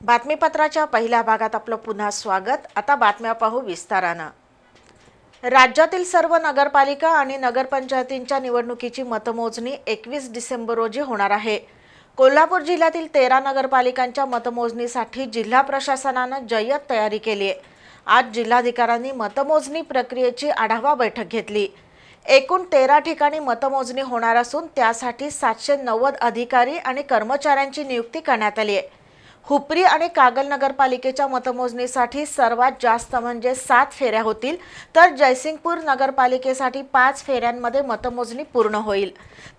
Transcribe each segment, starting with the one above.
बातमीपत्राच्या पहिल्या भागात आपलं पुन्हा स्वागत. आता बातम्या पाहू विस्तारानं. राज्यातील सर्व नगरपालिका आणि नगरपंचायतींच्या निवडणुकीची मतमोजणी एकवीस डिसेंबर रोजी होणार आहे. कोल्हापूर जिल्ह्यातील तेरा नगरपालिकांच्या मतमोजणीसाठी जिल्हा प्रशासनानं जय्यत तयारी केली आहे. आज जिल्हाधिकाऱ्यांनी मतमोजणी प्रक्रियेची आढावा बैठक घेतली. एकूण तेरा ठिकाणी मतमोजणी होणार असून त्यासाठी सातशे नव्वद अधिकारी आणि कर्मचाऱ्यांची नियुक्ती करण्यात आली आहे. हुपरी आणि कागल नगरपालिकेच्या मतमोजणीसाठी सर्वात जास्त म्हणजे सात फेऱ्या होतील तर जयसिंगपूर नगरपालिकेसाठी पाच फेऱ्यांमध्ये मतमोजणी पूर्ण होईल.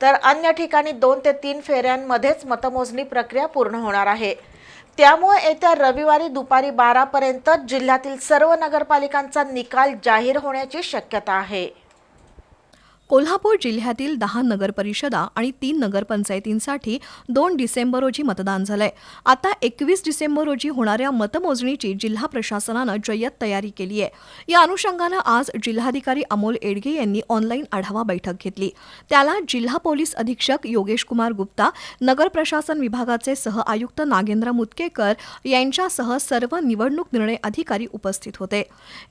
तर अन्य ठिकाणी दोन ते तीन फेऱ्यांमध्येच मतमोजणी प्रक्रिया पूर्ण होणार आहे. त्यामुळे येत्या रविवारी दुपारी बारापर्यंत जिल्ह्यातील सर्व नगरपालिकांचा निकाल जाहीर होण्याची शक्यता आहे. कोल्हापूर जिल्ह्यातील दहा नगरपरिषदा आणि तीन नगरपंचायतींसाठी दोन डिसेंबर रोजी मतदान झालंय. आता एकवीस डिसेंबर रोजी होणाऱ्या मतमोजणीची जिल्हा प्रशासनानं जय्यत तयारी केली आहे. या अनुषंगानं आज जिल्हाधिकारी अमोल एडगे यांनी ऑनलाईन आढावा बैठक घेतली. त्याला जिल्हा पोलीस अधीक्षक योगेश कुमार गुप्ता नगर प्रशासन विभागाचे सह आयुक्त नागेंद्र मुतकेकर यांच्यासह सर्व निवडणूक निर्णय अधिकारी उपस्थित होते.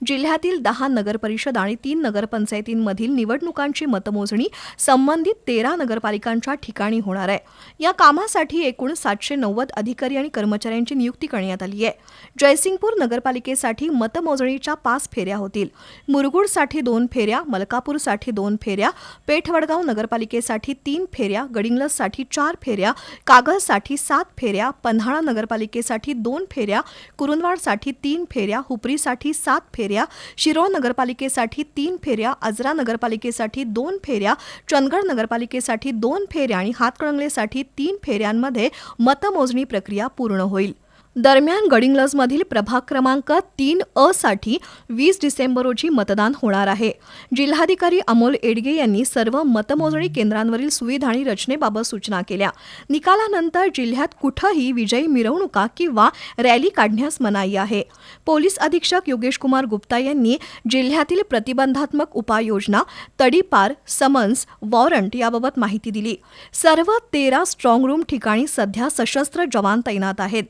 जिल्ह्यातील दहा नगरपरिषद आणि तीन नगरपंचायतींमधील निवडणुकांची मतमोजणी संबंधित तेरा नगरपालिकांच्या ठिकाणी होणार आहे. या कामासाठी एकूण सातशे नव्वद अधिकारी आणि कर्मचाऱ्यांची नियुक्ती करण्यात आली आहे. जयसिंगपूर नगरपालिकेसाठी मतमोजणीच्या पाच फेऱ्या होतील. मुरगुडसाठी दोन फेऱ्या मलकापूरसाठी दोन फेऱ्या पेठवडगाव नगरपालिकेसाठी तीन फेऱ्या गडिंग्लजसाठी चार फेऱ्या कागलसाठी सात फेऱ्या पन्हाळा नगरपालिकेसाठी दोन फेऱ्या कुरुंदवाडसाठी तीन फेऱ्या हुपरीसाठी सात फेऱ्या शिरोळ नगरपालिकेसाठी तीन फेऱ्या आजरा नगरपालिकेसाठी दोन फेऱ्या चंदगड नगरपालिकेसाठी दोन फेऱ्या आणि हातकणंगलेसाठी तीन फेऱ्यांमध्ये मतमोजणी प्रक्रिया पूर्ण होईल. दरम्यान गडिंग्लजमधील प्रभाग क्रमांक तीन अ साठी वीस डिसेंबर रोजी मतदान होणार आहे. जिल्हाधिकारी अमोल एडगे यांनी सर्व मतमोजणी केंद्रांवरील सुविधा आणि रचनेबाबत सूचना केल्या. निकालानंतर जिल्ह्यात कुठंही विजयी मिरवणुका किंवा रॅली काढण्यास मनाई आहे. पोलीस अधीक्षक योगेश कुमार गुप्ता यांनी जिल्ह्यातील प्रतिबंधात्मक उपाययोजना तडीपार समन्स वॉरंट याबाबत माहिती दिली. सर्व तेरा स्ट्रॉंग रूम ठिकाणी सध्या सशस्त्र जवान तैनात आहेत.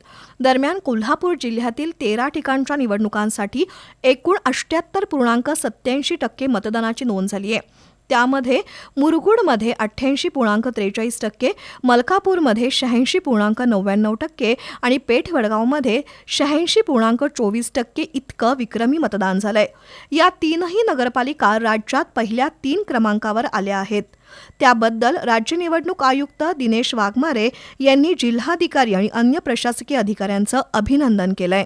दरम्यान कोल्हापूर जिल्ह्यातील तेरा ठिकाणच्या निवडणुकांसाठी एकूण अष्ट्याहत्तर पूर्णांक सत्याऐंशी टक्के मतदानाची नोंद झाली आहे. त्यामध्ये मुरगुडमध्ये अठ्ठ्याऐंशी पूर्णांक त्रेचाळीस टक्के मलकापूरमध्ये शहाऐंशी पूर्णांक नव्याण्णव टक्के आणि पेठ वडगावमध्ये शहाऐंशी पूर्णांक चोवीस टक्के इतकं विक्रमी मतदान झालंय. या तीनही नगरपालिका राज्यात पहिल्या तीन क्रमांकावर आल्या आहेत. त्याबद्दल राज्य निवडणूक आयुक्त दिनेश वाघमारे यांनी जिल्हाधिकारी आणि अन्य प्रशासकीय अधिकाऱ्यांचं अभिनंदन केलंय.